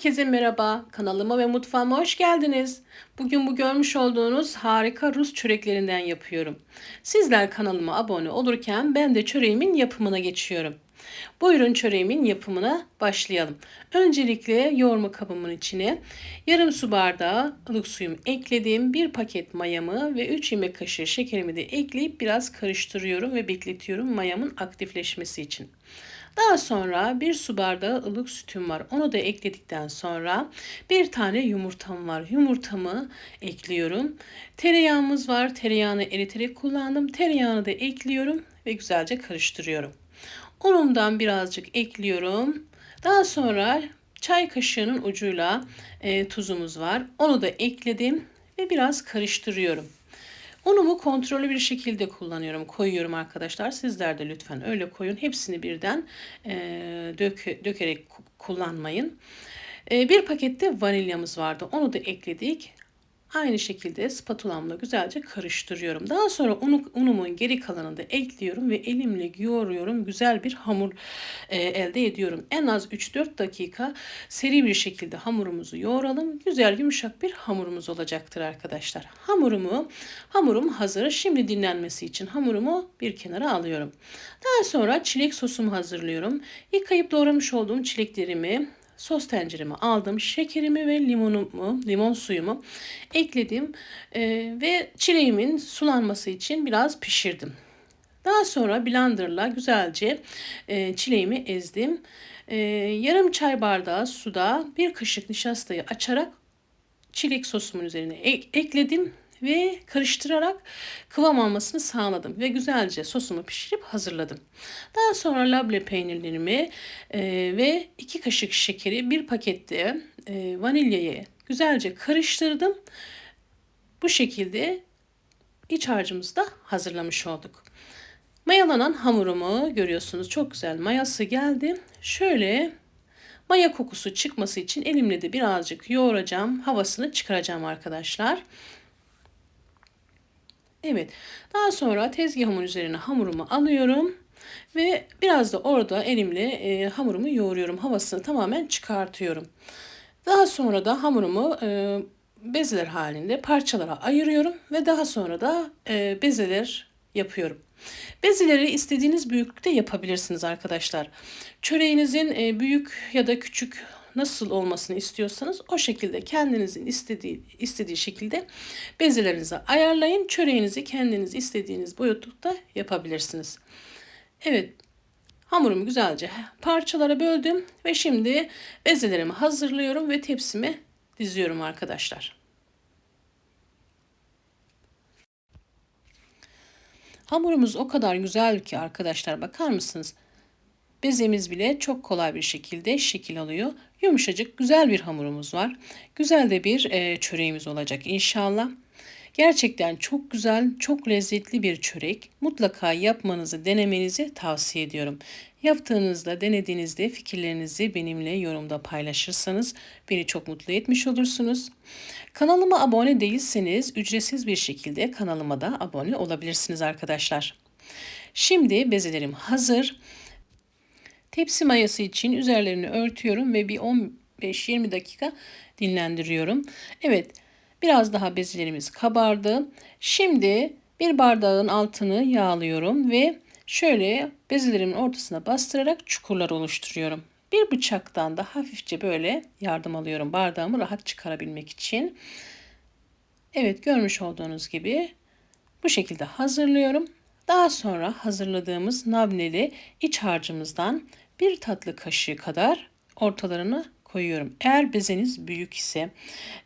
Herkese merhaba, kanalıma ve mutfağıma hoş geldiniz. Bugün bu görmüş olduğunuz harika Rus çöreklerinden yapıyorum. Sizler kanalıma abone olurken ben de çöreğimin yapımına geçiyorum. Buyurun çöreğimin yapımına başlayalım. Öncelikle yoğurma kabımın içine yarım su bardağı ılık suyumu ekledim. Bir paket mayamı ve 3 yemek kaşığı şekerimi de ekleyip biraz karıştırıyorum ve bekletiyorum mayamın aktifleşmesi için. Daha sonra bir su bardağı ılık sütüm var. Onu da ekledikten sonra bir tane yumurtam var. Yumurtamı ekliyorum. Tereyağımız var. Tereyağını eriterek kullandım. Tereyağını da ekliyorum ve güzelce karıştırıyorum. Unumdan birazcık ekliyorum. Daha sonra çay kaşığının ucuyla e, tuzumuz var. Onu da ekledim ve biraz karıştırıyorum. Unumu kontrollü bir şekilde kullanıyorum, koyuyorum arkadaşlar. Sizler de lütfen öyle koyun. Hepsini birden e, dök, dökerek kullanmayın. E, bir pakette vanilyamız vardı. Onu da ekledik. Aynı şekilde spatulamla güzelce karıştırıyorum. Daha sonra unu, unumun geri kalanını da ekliyorum ve elimle yoğuruyorum. Güzel bir hamur e, elde ediyorum. En az 3-4 dakika seri bir şekilde hamurumuzu yoğuralım. Güzel yumuşak bir hamurumuz olacaktır arkadaşlar. Hamurumu, hamurum hazır. Şimdi dinlenmesi için hamurumu bir kenara alıyorum. Daha sonra çilek sosumu hazırlıyorum. Yıkayıp doğramış olduğum çileklerimi sos tencereme aldım. Şekerimi ve limonumu, limon suyumu ekledim e, ve çileğimin sulanması için biraz pişirdim. Daha sonra blenderla güzelce e, çileğimi ezdim. E, yarım çay bardağı suda bir kaşık nişastayı açarak çilek sosumun üzerine ek, ekledim ve karıştırarak kıvam almasını sağladım ve güzelce sosumu pişirip hazırladım. Daha sonra labne peynirlerimi e, ve iki kaşık şekeri bir pakette e, vanilyayı güzelce karıştırdım. Bu şekilde iç harcımızı da hazırlamış olduk. Mayalanan hamurumu görüyorsunuz çok güzel mayası geldi. Şöyle maya kokusu çıkması için elimle de birazcık yoğuracağım. Havasını çıkaracağım arkadaşlar. Evet. Daha sonra tezgahımın üzerine hamurumu alıyorum. Ve biraz da orada elimle e, hamurumu yoğuruyorum. Havasını tamamen çıkartıyorum. Daha sonra da hamurumu e, bezeler halinde parçalara ayırıyorum. Ve daha sonra da e, bezeler yapıyorum. Bezeleri istediğiniz büyüklükte yapabilirsiniz arkadaşlar. Çöreğinizin e, büyük ya da küçük nasıl olmasını istiyorsanız o şekilde kendinizin istediği istediği şekilde bezelerinizi ayarlayın. Çöreğinizi kendiniz istediğiniz boyutlukta yapabilirsiniz. Evet. Hamurumu güzelce parçalara böldüm ve şimdi bezelerimi hazırlıyorum ve tepsime diziyorum arkadaşlar. Hamurumuz o kadar güzel ki arkadaşlar bakar mısınız? Bezemiz bile çok kolay bir şekilde şekil alıyor. Yumuşacık güzel bir hamurumuz var. Güzel de bir e, çöreğimiz olacak inşallah. Gerçekten çok güzel, çok lezzetli bir çörek. Mutlaka yapmanızı, denemenizi tavsiye ediyorum. Yaptığınızda, denediğinizde fikirlerinizi benimle yorumda paylaşırsanız beni çok mutlu etmiş olursunuz. Kanalıma abone değilseniz ücretsiz bir şekilde kanalıma da abone olabilirsiniz arkadaşlar. Şimdi bezelerim hazır. Tepsi mayası için üzerlerini örtüyorum ve bir 15-20 dakika dinlendiriyorum. Evet biraz daha bezelerimiz kabardı. Şimdi bir bardağın altını yağlıyorum ve şöyle bezelerimin ortasına bastırarak çukurlar oluşturuyorum. Bir bıçaktan da hafifçe böyle yardım alıyorum bardağımı rahat çıkarabilmek için. Evet görmüş olduğunuz gibi bu şekilde hazırlıyorum. Daha sonra hazırladığımız nabneli iç harcımızdan bir tatlı kaşığı kadar ortalarını koyuyorum. Eğer bezeniz büyük ise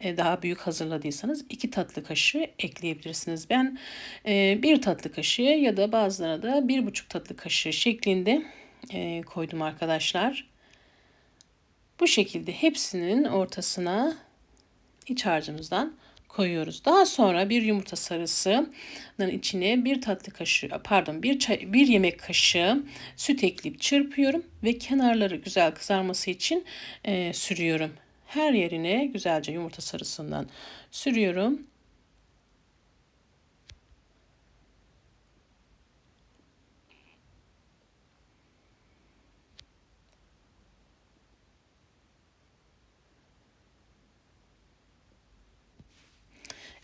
e, daha büyük hazırladıysanız iki tatlı kaşığı ekleyebilirsiniz. Ben e, bir tatlı kaşığı ya da bazılarına da bir buçuk tatlı kaşığı şeklinde e, koydum arkadaşlar. Bu şekilde hepsinin ortasına iç harcımızdan koyuyoruz. Daha sonra bir yumurta sarısının içine bir tatlı kaşığı pardon bir çay, bir yemek kaşığı süt ekleyip çırpıyorum ve kenarları güzel kızarması için e, sürüyorum. Her yerine güzelce yumurta sarısından sürüyorum.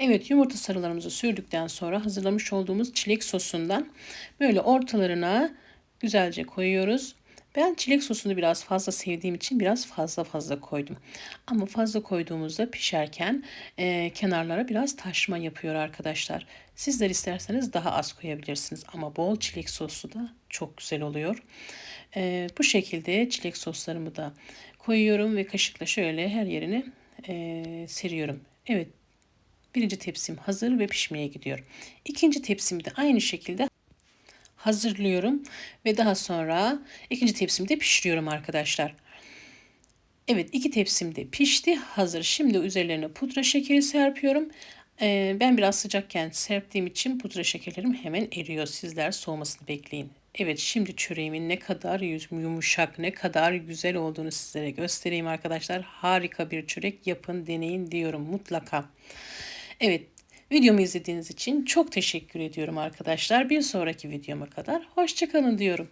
Evet yumurta sarılarımızı sürdükten sonra hazırlamış olduğumuz çilek sosundan böyle ortalarına güzelce koyuyoruz. Ben çilek sosunu biraz fazla sevdiğim için biraz fazla fazla koydum. Ama fazla koyduğumuzda pişerken e, kenarlara biraz taşma yapıyor arkadaşlar. Sizler isterseniz daha az koyabilirsiniz. Ama bol çilek sosu da çok güzel oluyor. E, bu şekilde çilek soslarımı da koyuyorum ve kaşıkla şöyle her yerini e, seriyorum. Evet birinci tepsim hazır ve pişmeye gidiyor. İkinci tepsimi de aynı şekilde hazırlıyorum ve daha sonra ikinci tepsimi de pişiriyorum arkadaşlar. Evet iki tepsim de pişti hazır. Şimdi üzerlerine pudra şekeri serpiyorum. Ee, ben biraz sıcakken serptiğim için pudra şekerlerim hemen eriyor. Sizler soğumasını bekleyin. Evet şimdi çöreğimin ne kadar yumuşak ne kadar güzel olduğunu sizlere göstereyim arkadaşlar. Harika bir çörek yapın deneyin diyorum mutlaka. Evet videomu izlediğiniz için çok teşekkür ediyorum arkadaşlar. Bir sonraki videoma kadar hoşçakalın diyorum.